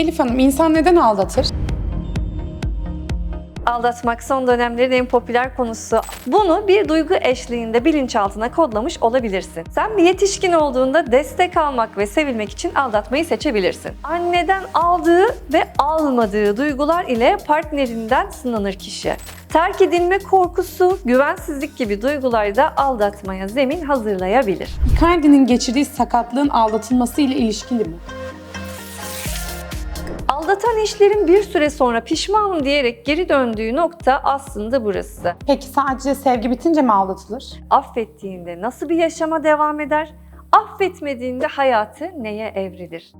Elif Hanım, insan neden aldatır? Aldatmak son dönemlerin en popüler konusu. Bunu bir duygu eşliğinde bilinçaltına kodlamış olabilirsin. Sen bir yetişkin olduğunda destek almak ve sevilmek için aldatmayı seçebilirsin. Anneden aldığı ve almadığı duygular ile partnerinden sınanır kişi. Terk edilme korkusu, güvensizlik gibi duygular da aldatmaya zemin hazırlayabilir. Icardi'nin geçirdiği sakatlığın aldatılması ile ilişkili mi? Aldatan eşlerin bir süre sonra pişmanım diyerek geri döndüğü nokta aslında burası. Peki sadece sevgi bitince mi aldatılır? affettiğinde nasıl bir yaşama devam eder? Affetmediğinde hayatı neye evrilir?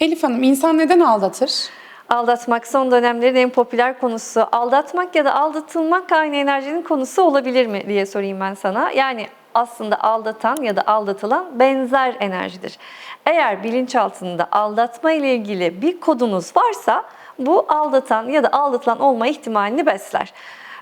Elif Hanım, insan neden aldatır? Aldatmak son dönemlerin en popüler konusu. Aldatmak ya da aldatılmak aynı enerjinin konusu olabilir mi diye sorayım ben sana. Yani aslında aldatan ya da aldatılan benzer enerjidir. Eğer bilinçaltında aldatma ile ilgili bir kodunuz varsa bu aldatan ya da aldatılan olma ihtimalini besler.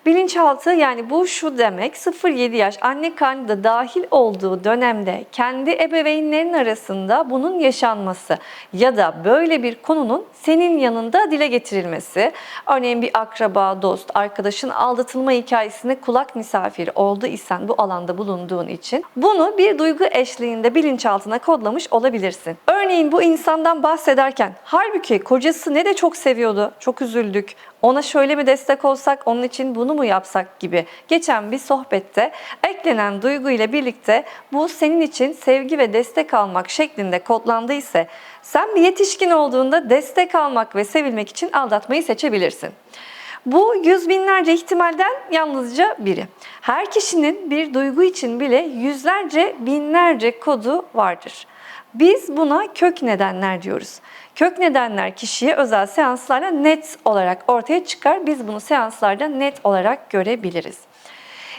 Bilinçaltı yani bu şu demek 0-7 yaş anne karnında dahil olduğu dönemde kendi ebeveynlerin arasında bunun yaşanması ya da böyle bir konunun senin yanında dile getirilmesi. Örneğin bir akraba, dost, arkadaşın aldatılma hikayesine kulak misafiri oldu isen bu alanda bulunduğun için bunu bir duygu eşliğinde bilinçaltına kodlamış olabilirsin. Örneğin bu insandan bahsederken halbuki kocası ne de çok seviyordu, çok üzüldük, ona şöyle mi destek olsak, onun için bunu mu yapsak gibi geçen bir sohbette eklenen duygu ile birlikte bu senin için sevgi ve destek almak şeklinde kodlandı ise sen bir yetişkin olduğunda destek almak ve sevilmek için aldatmayı seçebilirsin. Bu yüz binlerce ihtimalden yalnızca biri. Her kişinin bir duygu için bile yüzlerce, binlerce kodu vardır. Biz buna kök nedenler diyoruz. Kök nedenler kişiye özel seanslarla net olarak ortaya çıkar. Biz bunu seanslarda net olarak görebiliriz.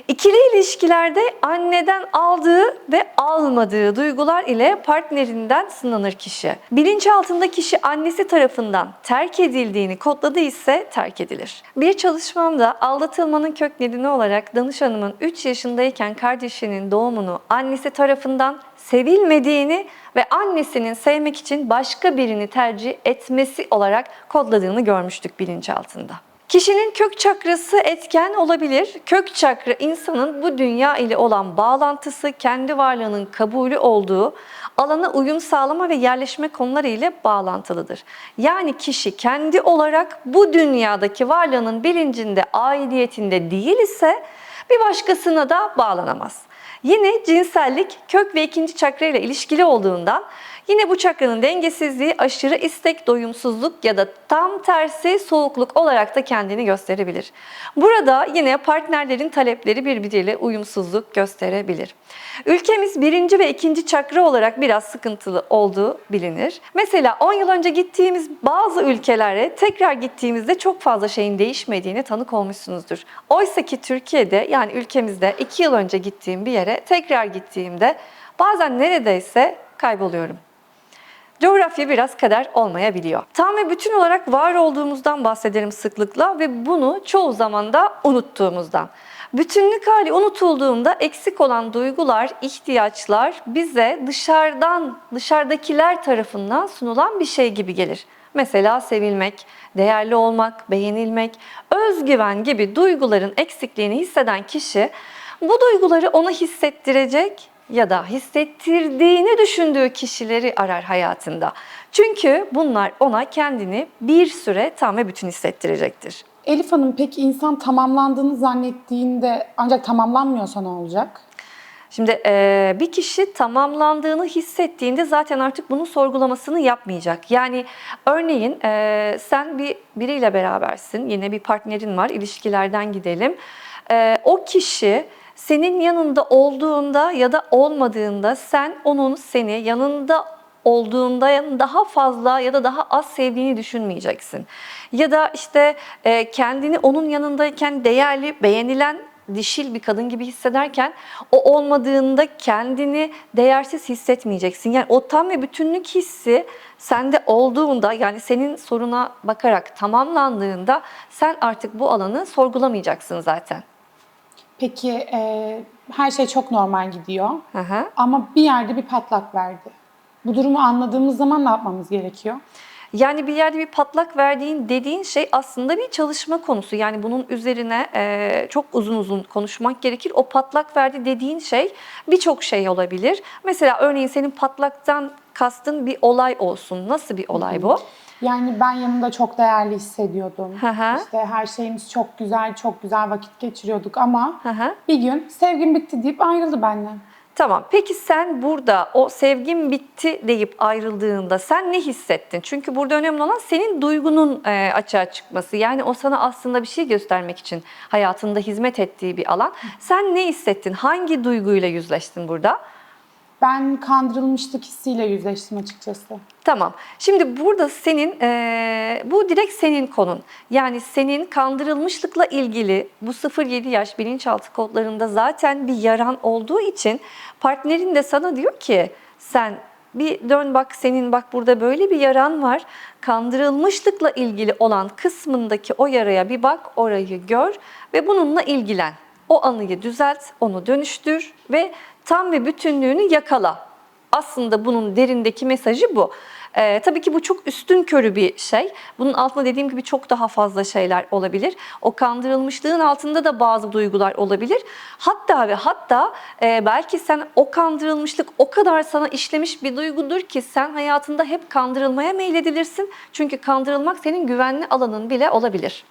İkili ilişkilerde anneden aldığı ve almadığı duygular ile partnerinden sınanır kişi. Bilinçaltında kişi annesi tarafından terk edildiğini kodladı ise terk edilir. Bir çalışmamda aldatılmanın kök nedeni olarak danışanımın 3 yaşındayken kardeşinin doğumunu annesi tarafından sevilmediğini ve annesinin sevmek için başka birini tercih etmesi olarak kodladığını görmüştük bilinçaltında. Kişinin kök çakrası etken olabilir. Kök çakra insanın bu dünya ile olan bağlantısı, kendi varlığının kabulü olduğu alana uyum sağlama ve yerleşme konuları ile bağlantılıdır. Yani kişi kendi olarak bu dünyadaki varlığının bilincinde, aidiyetinde değil ise bir başkasına da bağlanamaz. Yine cinsellik kök ve ikinci çakra ile ilişkili olduğundan yine bu çakranın dengesizliği aşırı istek, doyumsuzluk ya da tam tersi soğukluk olarak da kendini gösterebilir. Burada yine partnerlerin talepleri birbiriyle uyumsuzluk gösterebilir. Ülkemiz birinci ve ikinci çakra olarak biraz sıkıntılı olduğu bilinir. Mesela 10 yıl önce gittiğimiz bazı ülkelere tekrar gittiğimizde çok fazla şeyin değişmediğine tanık olmuşsunuzdur. Oysa ki Türkiye'de yani ülkemizde 2 yıl önce gittiğim bir yere tekrar gittiğimde bazen neredeyse kayboluyorum. Coğrafya biraz kader olmayabiliyor. Tam ve bütün olarak var olduğumuzdan bahsederim sıklıkla ve bunu çoğu zaman da unuttuğumuzdan. Bütünlük hali unutulduğunda eksik olan duygular, ihtiyaçlar bize dışarıdan, dışarıdakiler tarafından sunulan bir şey gibi gelir. Mesela sevilmek, değerli olmak, beğenilmek, özgüven gibi duyguların eksikliğini hisseden kişi bu duyguları ona hissettirecek ya da hissettirdiğini düşündüğü kişileri arar hayatında. Çünkü bunlar ona kendini bir süre tam ve bütün hissettirecektir. Elif Hanım, peki insan tamamlandığını zannettiğinde ancak tamamlanmıyorsa ne olacak? Şimdi e, bir kişi tamamlandığını hissettiğinde zaten artık bunun sorgulamasını yapmayacak. Yani örneğin e, sen bir biriyle berabersin, yine bir partnerin var, ilişkilerden gidelim. E, o kişi senin yanında olduğunda ya da olmadığında sen onun seni yanında olduğunda daha fazla ya da daha az sevdiğini düşünmeyeceksin. Ya da işte e, kendini onun yanındayken değerli, beğenilen dişil bir kadın gibi hissederken o olmadığında kendini değersiz hissetmeyeceksin. Yani o tam ve bütünlük hissi sende olduğunda yani senin soruna bakarak tamamlandığında sen artık bu alanı sorgulamayacaksın zaten. Peki e, her şey çok normal gidiyor Hı hı. ama bir yerde bir patlak verdi. Bu durumu anladığımız zaman ne yapmamız gerekiyor? Yani bir yerde bir patlak verdiğin dediğin şey aslında bir çalışma konusu. Yani bunun üzerine e, çok uzun uzun konuşmak gerekir. O patlak verdi dediğin şey birçok şey olabilir. Mesela örneğin senin patlaktan kastın bir olay olsun. Nasıl bir olay bu? Yani ben yanımda çok değerli hissediyordum. İşte her şeyimiz çok güzel, çok güzel vakit geçiriyorduk ama bir gün sevgim bitti deyip ayrıldı benden. Tamam. Peki sen burada o sevgim bitti deyip ayrıldığında sen ne hissettin? Çünkü burada önemli olan senin duygunun e, açığa çıkması. Yani o sana aslında bir şey göstermek için hayatında hizmet ettiği bir alan. Sen ne hissettin? Hangi duyguyla yüzleştin burada? Ben kandırılmışlık hissiyle yüzleştim açıkçası. Tamam. Şimdi burada senin, eee, bu direkt senin konun. Yani senin kandırılmışlıkla ilgili bu 0-7 yaş bilinçaltı kodlarında zaten bir yaran olduğu için partnerin de sana diyor ki sen bir dön bak senin bak burada böyle bir yaran var. Kandırılmışlıkla ilgili olan kısmındaki o yaraya bir bak, orayı gör ve bununla ilgilen. O anıyı düzelt, onu dönüştür ve tam ve bütünlüğünü yakala. Aslında bunun derindeki mesajı bu. Ee, tabii ki bu çok üstün körü bir şey. Bunun altında dediğim gibi çok daha fazla şeyler olabilir. O kandırılmışlığın altında da bazı duygular olabilir. Hatta ve hatta e, belki sen o kandırılmışlık o kadar sana işlemiş bir duygudur ki sen hayatında hep kandırılmaya meyledilirsin. Çünkü kandırılmak senin güvenli alanın bile olabilir.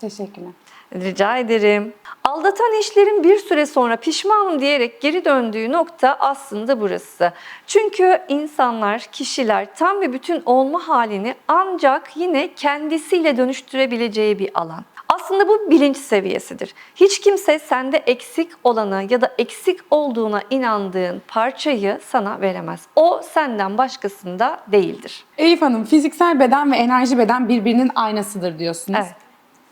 Teşekkürler. Rica ederim. Aldatan eşlerin bir süre sonra pişmanım diyerek geri döndüğü nokta aslında burası. Çünkü insanlar, kişiler tam ve bütün olma halini ancak yine kendisiyle dönüştürebileceği bir alan. Aslında bu bilinç seviyesidir. Hiç kimse sende eksik olanı ya da eksik olduğuna inandığın parçayı sana veremez. O senden başkasında değildir. Elif Hanım, fiziksel beden ve enerji beden birbirinin aynasıdır diyorsunuz. Evet.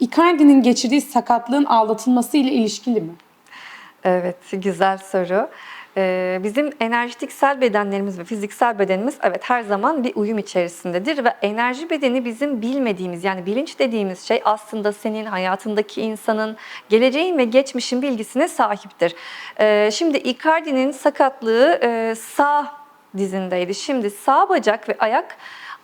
Icardi'nin geçirdiği sakatlığın aldatılması ile ilişkili mi? Evet, güzel soru. Ee, bizim enerjitiksel bedenlerimiz ve fiziksel bedenimiz evet her zaman bir uyum içerisindedir ve enerji bedeni bizim bilmediğimiz yani bilinç dediğimiz şey aslında senin hayatındaki insanın geleceğin ve geçmişin bilgisine sahiptir. Ee, şimdi Icardi'nin sakatlığı e, sağ dizindeydi. Şimdi sağ bacak ve ayak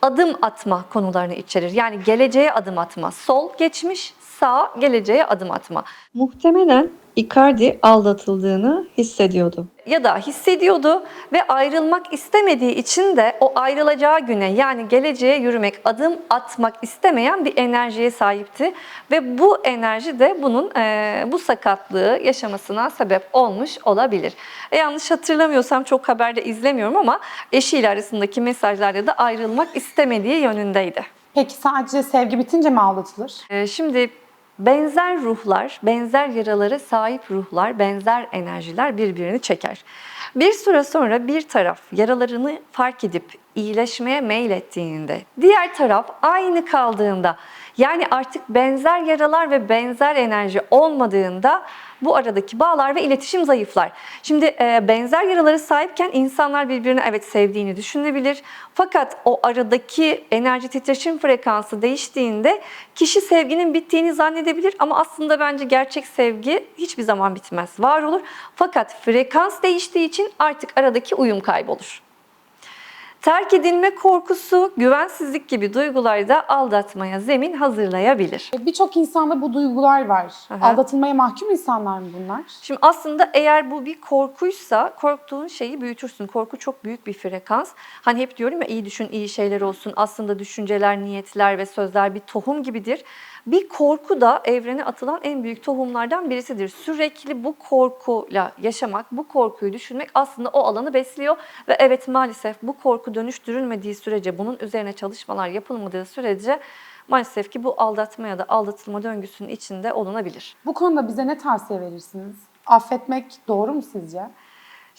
adım atma konularını içerir. Yani geleceğe adım atma. Sol geçmiş, sağ geleceğe adım atma. Muhtemelen Icardi aldatıldığını hissediyordu. ya da hissediyordu ve ayrılmak istemediği için de o ayrılacağı güne yani geleceğe yürümek, adım atmak istemeyen bir enerjiye sahipti ve bu enerji de bunun eee, bu sakatlığı yaşamasına sebep olmuş olabilir. E, yanlış hatırlamıyorsam çok haberde izlemiyorum ama eşiyle arasındaki mesajlarda da ayrılmak istemediği yönündeydi. Peki sadece sevgi bitince mi aldatılır? Ee, Şimdi benzer ruhlar, benzer yaralara sahip ruhlar, benzer enerjiler birbirini çeker. Bir süre sonra bir taraf yaralarını fark edip iyileşmeye meylettiğinde, diğer taraf aynı kaldığında, yani artık benzer yaralar ve benzer enerji olmadığında bu aradaki bağlar ve iletişim zayıflar. Şimdi e, benzer yaralara sahipken insanlar birbirini evet sevdiğini düşünebilir. Fakat o aradaki enerji titreşim frekansı değiştiğinde kişi sevginin bittiğini zannedebilir ama aslında bence gerçek sevgi hiçbir zaman bitmez. Var olur. Fakat frekans değiştiği için artık aradaki uyum kaybolur. Terk edilme korkusu, güvensizlik gibi duygular da aldatmaya zemin hazırlayabilir. E, Birçok insanda bu duygular var. Aha. Aldatılmaya mahkum insanlar mı bunlar? Şimdi aslında eğer bu bir korkuysa korktuğun şeyi büyütürsün. Korku çok büyük bir frekans. Hani hep diyorum ya iyi düşün, iyi şeyler olsun. Aslında düşünceler, niyetler ve sözler bir tohum gibidir. Bir korku da evrene atılan en büyük tohumlardan birisidir. Sürekli bu korkuyla yaşamak, bu korkuyu düşünmek aslında o alanı besliyor. Ve evet maalesef bu korku dönüştürülmediği sürece, bunun üzerine çalışmalar yapılmadığı sürece maalesef ki bu aldatma ya da aldatılma döngüsünün içinde olunabilir. Bu konuda bize ne tavsiye verirsiniz? Affetmek doğru mu sizce?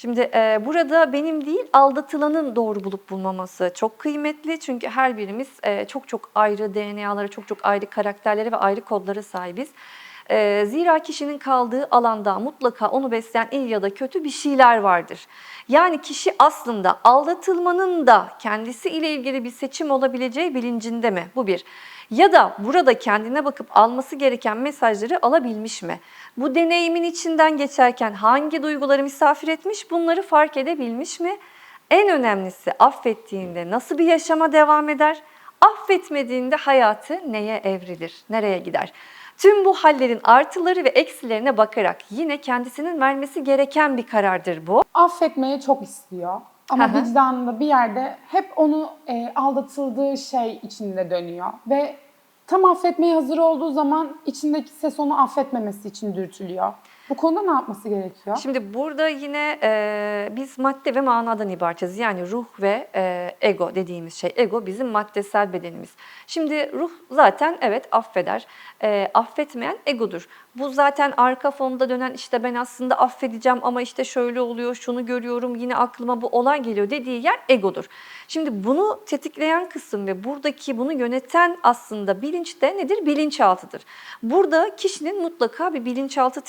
Şimdi e, burada benim değil aldatılanın doğru bulup bulmaması çok kıymetli. Çünkü her birimiz e, çok çok ayrı DNA'lara, çok çok ayrı karakterlere ve ayrı kodlara sahibiz. E, zira kişinin kaldığı alanda mutlaka onu besleyen iyi ya da kötü bir şeyler vardır. Yani kişi aslında aldatılmanın da kendisi ile ilgili bir seçim olabileceği bilincinde mi? Bu bir. Ya da burada kendine bakıp alması gereken mesajları alabilmiş mi? Bu deneyimin içinden geçerken hangi duyguları misafir etmiş bunları fark edebilmiş mi? En önemlisi affettiğinde nasıl bir yaşama devam eder? Affetmediğinde hayatı neye evrilir, nereye gider? Tüm bu hallerin artıları ve eksilerine bakarak yine kendisinin vermesi gereken bir karardır bu. Affetmeyi çok istiyor. Ama hı. vicdanında bir yerde hep onu e, aldatıldığı şey içinde dönüyor. Ve tam affetmeye hazır olduğu zaman içindeki ses onu affetmemesi için dürtülüyor. Bu konuda ne yapması gerekiyor? Şimdi burada yine e, biz madde ve manadan ibaretiz. Yani ruh ve e, ego dediğimiz şey. Ego bizim maddesel bedenimiz. Şimdi ruh zaten evet affeder. E, affetmeyen egodur. Bu zaten arka fonda dönen işte ben aslında affedeceğim ama işte şöyle oluyor, şunu görüyorum, yine aklıma bu olay geliyor dediği yer egodur. Şimdi bunu tetikleyen kısım ve buradaki bunu yöneten aslında bilinç de nedir? Bilinçaltıdır. Burada kişinin mutlaka bir bilinçaltı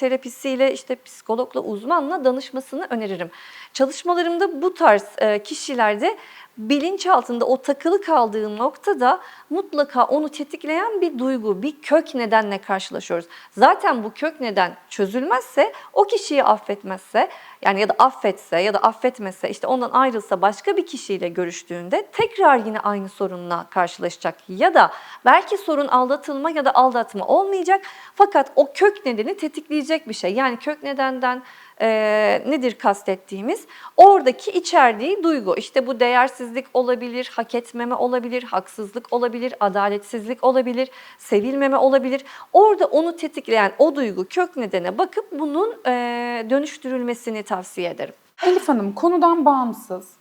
terapisiyle işte psikologla, uzmanla danışmasını öneririm. Çalışmalarımda bu tarz e, kişilerde bilinçaltında o takılı kaldığı noktada mutlaka onu tetikleyen bir duygu, bir kök nedenle karşılaşıyoruz. Zaten bu kök neden çözülmezse, o kişiyi affetmezse, yani ya da affetse ya da affetmese, işte ondan ayrılsa başka bir kişiyle görüştüğünde tekrar yine aynı sorunla karşılaşacak. Ya da belki sorun aldatılma ya da aldatma olmayacak fakat o kök nedeni tetikleyecek bir şey. Yani kök nedenden e, nedir kastettiğimiz? Oradaki içerdiği duygu. İşte bu değersizlik olabilir, hak etmeme olabilir, haksızlık olabilir, adaletsizlik olabilir, sevilmeme olabilir. Orada onu tetikleyen o duygu kök nedene bakıp bunun e, dönüştürülmesini tavsiye ederim. Elif Hanım konudan bağımsız.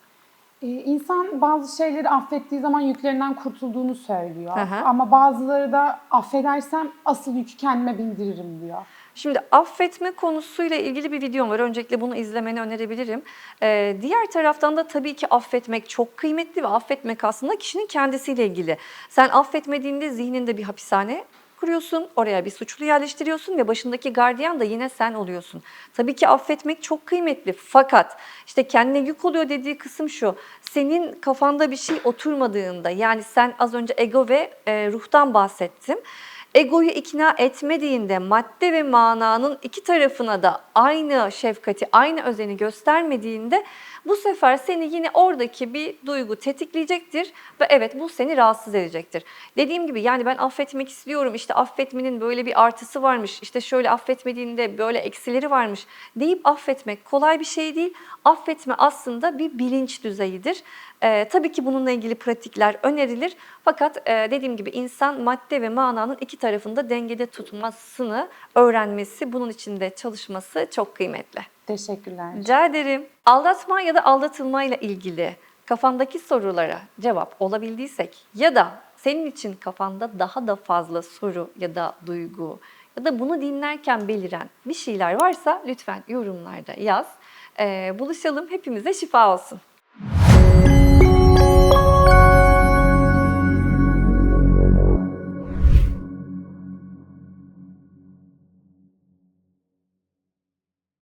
Ee, insan bazı şeyleri affettiği zaman yüklerinden kurtulduğunu söylüyor. Hı. Ama bazıları da affedersem asıl yükü kendime bindiririm diyor. Şimdi affetme konusuyla ilgili bir videom var. Öncelikle bunu izlemeni önerebilirim. Ee, diğer taraftan da tabii ki affetmek çok kıymetli ve affetmek aslında kişinin kendisiyle ilgili. Sen affetmediğinde zihninde bir hapishane kuruyorsun, oraya bir suçlu yerleştiriyorsun ve başındaki gardiyan da yine sen oluyorsun. Tabii ki affetmek çok kıymetli fakat işte kendine yük oluyor dediği kısım şu. Senin kafanda bir şey oturmadığında yani sen az önce ego ve e, ruhtan bahsettim. Egoyu ikna etmediğinde madde ve mananın iki tarafına da aynı şefkati, aynı özeni göstermediğinde bu sefer seni yine oradaki bir duygu tetikleyecektir ve evet bu seni rahatsız edecektir. Dediğim gibi yani ben affetmek istiyorum işte affetmenin böyle bir artısı varmış işte şöyle affetmediğinde böyle eksileri varmış deyip affetmek kolay bir şey değil. Affetme aslında bir bilinç düzeyidir. Ee, tabii ki bununla ilgili pratikler önerilir. Fakat e, dediğim gibi insan madde ve mananın iki tarafında dengede tutmasını öğrenmesi, bunun için de çalışması çok kıymetli. Teşekkürler. Rica ederim. Aldatma ya da aldatılmayla ilgili kafandaki sorulara cevap olabildiysek ya da senin için kafanda daha da fazla soru ya da duygu ya da bunu dinlerken beliren bir şeyler varsa lütfen yorumlarda yaz. Ee, buluşalım hepimize şifa olsun.